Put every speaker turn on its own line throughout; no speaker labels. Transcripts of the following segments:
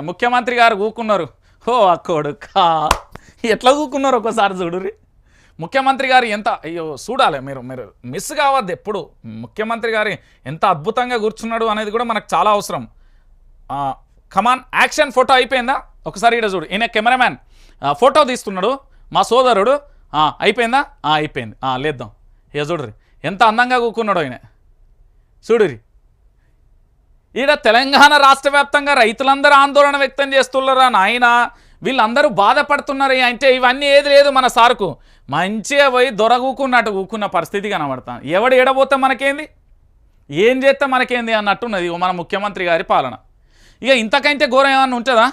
ముఖ్యమంత్రి గారు కూకున్నారు ఓ అక్కోడు కా ఎట్లా కూకున్నారు ఒకసారి చూడురి ముఖ్యమంత్రి గారు ఎంత అయ్యో చూడాలి మీరు మీరు మిస్ కావద్దు ఎప్పుడు. ముఖ్యమంత్రి గారి ఎంత అద్భుతంగా కూర్చున్నాడు అనేది కూడా మనకు చాలా అవసరం. కమాన్ యాక్షన్ ఫోటో అయిపోయిందా? ఒకసారి ఇక్కడ చూడు. ఈయన కెమెరామ్యాన్. ఫోటో తీస్తున్నాడు. మా సోదరుడు. అయిపోయిందా? అయిపోయింది. లేద్దాం. ఇక చూడుర్రి. ఎంత అందంగా కూకున్నాడు ఆయన చూడురి ఈడ తెలంగాణ రాష్ట్ర వ్యాప్తంగా రైతులందరూ ఆందోళన వ్యక్తం చేస్తున్నారా నాయన. వీళ్ళందరూ బాధపడుతున్నారు అంటే ఇవన్నీ ఏది లేదు మన సార్కు. మంచిగా పోయి దొరకూకున్నట్టు ఊకున్న పరిస్థితి కనబడతాం ఎవడు ఎడబోతే మనకేంది? ఏం చేస్తే మనకేంది అన్నట్టున్నది మన ముఖ్యమంత్రి గారి పాలన. ఇక ఇంతకంటే ఘోరం ఏమన్నా ఉంటుందా?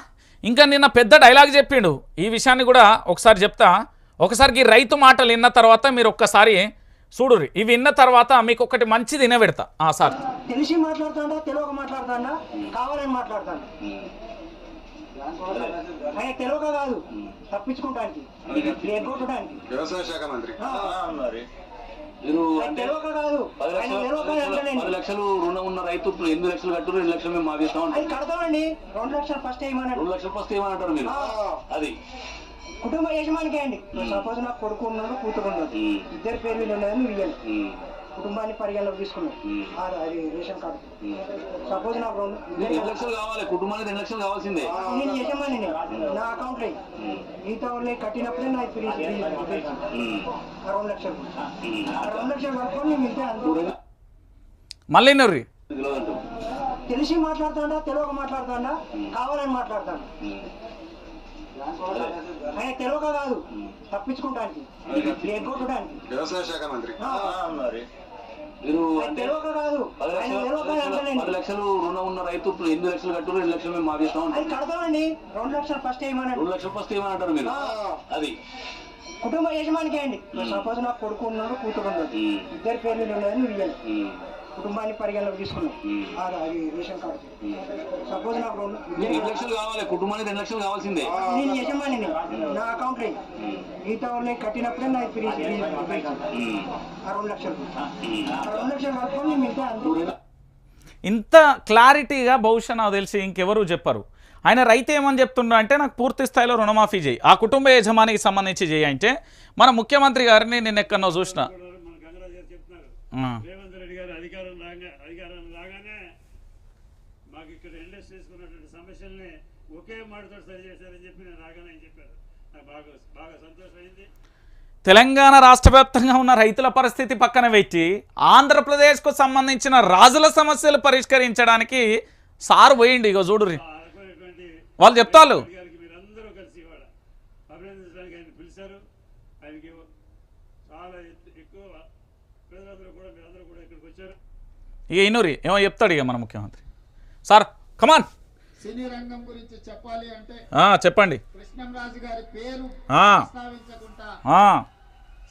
ఇంకా నిన్న పెద్ద డైలాగ్ చెప్పిండు. ఈ విషయాన్ని కూడా ఒకసారి చెప్తా. ఒకసారికి రైతు మాటలు విన్న తర్వాత మీరు ఒక్కసారి చూడుర్రి ఇవి విన్న తర్వాత మీకు ఒకటి మంచిది వినబెడతా ఆ సార్.
తెలిసి మాట్లాడుతాడా తెలియక మాట్లాడుతాడా? కావాలని మాట్లాడతాడు? ఆయన తెలియక కాదు. తప్పించుకుంటానికి. ఎగ్గొట్టడానికి.
వ్యవసాయ శాఖ మంత్రి.
మీరు.
తెలియక కాదు.
పది లక్షలు రుణం ఉన్న రైతు ఎనిమిది లక్షలు కట్టు రెండు లక్షలు మేము మాకు ఇస్తాం
అది
అంటారు
కడతామండి. రెండు లక్షలు ఫస్ట్
రెండు లక్షలు ఫస్ట్ మీరు? అది.
కుటుంబ యజమానికి అండి. సపోజ్ నాకు కొడుకు ఉన్నాడు కూతురు ఉన్నాడు. ఇద్దరు పేర్లు ఉన్నాయని నువ్వు ఇయ్యాలి.
ఉమ్,
కుటుంబాన్ని పరిగణలోకి. ఆ- అది రేషన్ కార్డు. సపోజ్ నాకు రెండు
లక్షలు కావాలి కుటుంబానికి రెండు లక్షలు కావాల్సిందే.
నేను యజమాని నా అకౌంట్లో. మిగతా వాళ్ళు కట్టినప్పుడే నాకు రెండు లక్షలు. రెండు లక్షలు కట్టుకొని నేను మిగతా
మళ్ళీ నొర్రి.
తెలిసి మాట్లాడుతాడా తెలియక మాట్లాడుతాడా కావాలని మాట్లాడతాడు. తెలియక కాదు. తప్పించుకుంటానికి. ఎగ్గొట్టడానికి
వ్యవసాయ శాఖ మంత్రి.
మీరు. పది లక్షలు రుణం ఉన్న రైతు ఇప్పుడు ఎనిమిది లక్షలు కట్టు రెండు లక్షలు మేము
కడతామండి. రెండు లక్షలు ఫస్ట్
రెండు లక్షలు ఫస్ట్ ఏమని అంటారు మీరు. అది.
కుటుంబ యజమానికి అండి. సపోజ్ నాకు కొడుకు ఉన్నాడు కూతురు ఉన్నాడు. ఇద్దరు పేర్లు ఉన్నాయని కుటుంబాన్ని పరిగణలోకి. ఆ- అది రేషన్ కార్డు. సపోజ్ నాకు రెండు
లక్షలు కావాలి కుటుంబానికి రెండు లక్షలు కావాల్సిందే.
నేను యజమాని నా అకౌంట్ మిగతా వాళ్ళు కట్టినప్పుడే నాకు
ఉమ్,
ఆ రెండు లక్షలు. ఆ రెండు లక్షలు కట్టుకొని నేను మిగతా అంత
ఇంత క్లారిటీగా బహుశా నాకు తెలిసి ఇంకెవరు చెప్పరు. ఆయన రైతు ఏమని చెప్తుండ్రు అంటే నాకు పూర్తి స్థాయిలో రుణమాఫీ చేయి. ఆ కుటుంబ యజమానికి సంబంధించి చేయి అంటే మన ముఖ్యమంత్రి గారిని నేను ఎక్కడో చూసిన
మన గంగరాజు గారు చెప్తున్నారు
ఆ,
రేవంత్ రెడ్డి గారు అధికారం రాగా అధికారం రాగానే మాకు ఉన్నటువంటి సమస్యల్ని ఒకే మాటతో సరి చేశారని చెప్పి నేను రాగానే చెప్పారు నాకు బాగా బాగా సంతోషమైంది.
తెలంగాణ రాష్ట్ర వ్యాప్తంగా ఉన్న రైతుల పరిస్థితి పక్కన పెట్టి ఆంధ్రప్రదేశ్కు సంబంధించిన రాజుల సమస్యలు పరిష్కరించడానికి సారు పోయిండు
ఆ అనుకునేటువంటి
వాళ్ళు చెప్తారు ఇక ఇనురి ఏమో చెప్తాడు ఇక మన ముఖ్యమంత్రి. సార్ కమాన్
సినీ రంగం గురించి చెప్పాలి అంటే
చెప్పండి.
కృష్ణంరాజు గారి పేరు ప్రస్తావించకుండా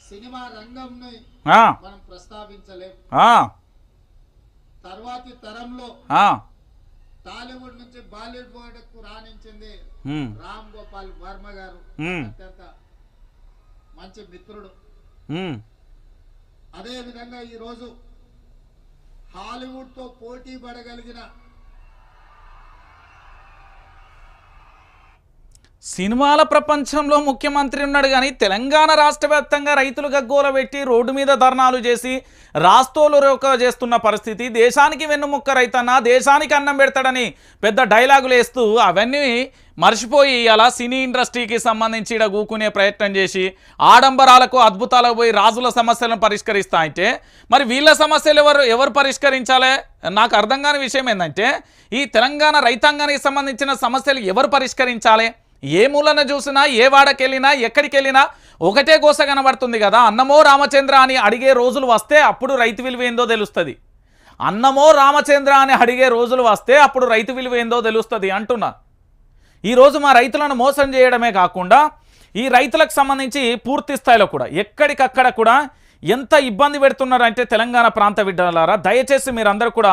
సినిమా రంగంని మనం ప్రస్తావించలేం. తర్వాతి తరంలో టాలీవుడ్ నుంచి బాలీవుడ్కు రాణించింది రామ్ గోపాల్ వర్మ గారు. అత్యంత మంచి మిత్రుడు. అదే విధంగా ఈరోజు హాలీవుడ్తో పోటీ పడగలిగిన
సినిమాల ప్రపంచంలో ముఖ్యమంత్రి ఉన్నాడు కానీ తెలంగాణ రాష్ట్ర వ్యాప్తంగా రైతులు గగ్గోల పెట్టి రోడ్డు మీద ధర్నాలు చేసి రాస్తోలు రోక చేస్తున్న పరిస్థితి. దేశానికి వెన్నుముక్క రైతన్న దేశానికి అన్నం పెడతాడని పెద్ద డైలాగులు వేస్తూ అవన్నీ మర్చిపోయి అలా సినీ ఇండస్ట్రీకి సంబంధించి ఇడ కూకునే ప్రయత్నం చేసి ఆడంబరాలకు అద్భుతాలకు పోయి రాజుల సమస్యలను పరిష్కరిస్తా అంటే మరి వీళ్ళ సమస్యలు ఎవరు ఎవరు పరిష్కరించాలి? నాకు అర్థం కాని విషయం ఏంటంటే ఈ తెలంగాణ రైతాంగానికి సంబంధించిన సమస్యలు ఎవరు పరిష్కరించాలి? ఏ మూలన చూసినా ఏ వాడకెళ్ళినా ఎక్కడికి వెళ్ళినా ఒకటే గోస కనబడుతుంది కదా. అన్నమో రామచంద్ర అని అడిగే రోజులు వస్తే అప్పుడు రైతు విలువ ఏందో తెలుస్తుంది. అన్నమో రామచంద్ర అని అడిగే రోజులు వస్తే అప్పుడు రైతు విలువ ఏందో తెలుస్తుంది అంటున్నా. ఈరోజు మా రైతులను మోసం చేయడమే కాకుండా ఈ రైతులకు సంబంధించి పూర్తి స్థాయిలో కూడా ఎక్కడికక్కడ కూడా ఎంత ఇబ్బంది పెడుతున్నారంటే తెలంగాణ ప్రాంత బిడ్డలారా దయచేసి మీరందరూ కూడా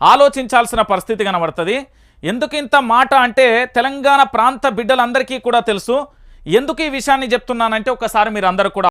ఆలోచించాల్సిన పరిస్థితి కనబడుతుంది. ఎందుకు ఇంత మాట అంటే తెలంగాణ ప్రాంత బిడ్డలందరికీ కూడా తెలుసు. ఎందుకు ఈ విషయాన్ని చెప్తున్నానంటే ఒకసారి మీరు అందరూ కూడా